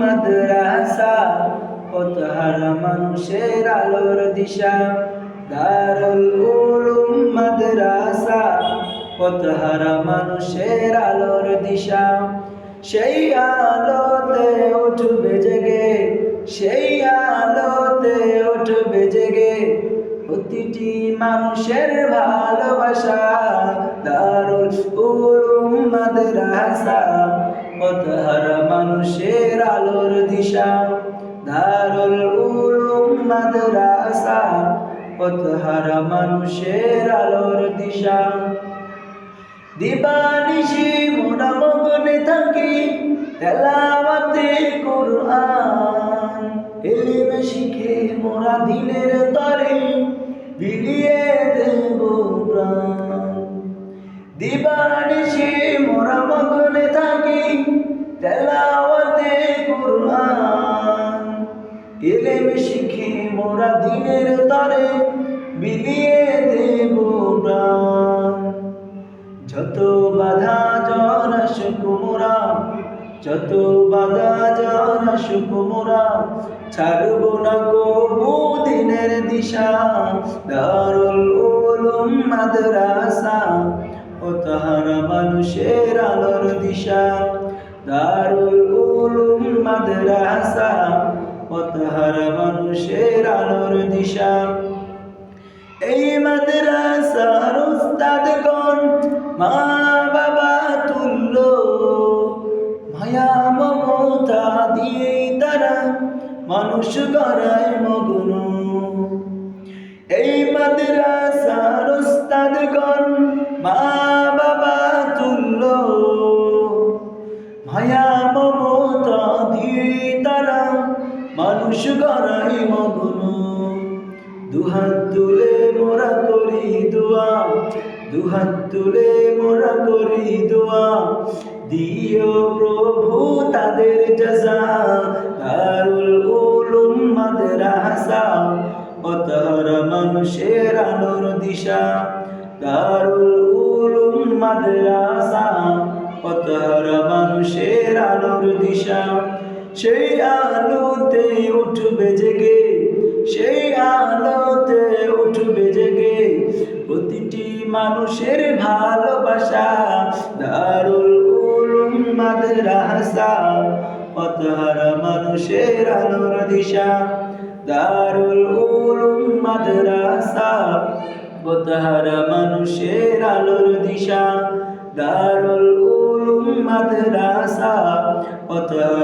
মাদ্রাসা পথহারা মানুষের আলোর দিশা। দারুল উলুম মাদ্রাসা পথহারা মানুষের আলোর দিশা। সেই আলোতে উঠবে জেগে, সেই আলোতে উঠবে জেগে প্রতিটি মানুষের ভালোবাসা। দারুল উলুম মাদ্রাসা পথহারা মানুষের আলোর দিশা। দারুল উলুম মাদ্রাসা, পথহারা মানুষের আলোর দিশা। দিবানিশি মোরা মগনে থাকি, তেলাওয়াতে কোরআন। এলিমে শিখে মোরা দিনের তরে, বিলিয়ে দেব প্রাণ। দিবানিশি এলেমে শিখে মোরা দিনের তরে বিলিয়ে দেব যত বাধা জন আসুক যত বাধা জন আসুক মোরা ছাড়ব না কবু দিনের দিশা। দারুল উলুম মাদ্রাসা, ও তাহারা মানুষের আলোর দিশা। দারুল উলুম মাদ্রাসা ও তাহারা মানুষের আলোর দিশা। এই মাদ্রাসার উস্তাদগণ মা বাবা তুল্য। মায়া, মমতা দিয়ে তারা মানুষ গড়ায় মগ্ন। এই মাদ্রাসার উস্তাদগণ মা বাবা তুল্য। মায়া, মমতা দিয়ে মানুষ গড়ায় মগ্ন। দুহাত তুলে মোরা করি দোয়া, দুহাত তুলে মোরা করি দোয়া। দিও প্রভু তাদের জাজা, দারুল উলুম মাদ্রাসা অতহর মানুষের আলোর দিশা, দারুল উলুম মাদ্রাসা অতহর মানুষের আলোর দিশা। সেই আলোতে উঠবে জেগে, সেই আলোতে উঠবে জেগে প্রতিটি মানুষের ভালোবাসা। দারুল উলুম মাদ্রাসা, পথহারা মানুষের আলোর দিশা। দারুল উলুম মাদ্রাসা, পথহারা মানুষের আলোর দিশা। দারুল উলুম মাদ্রাসা, পথহারা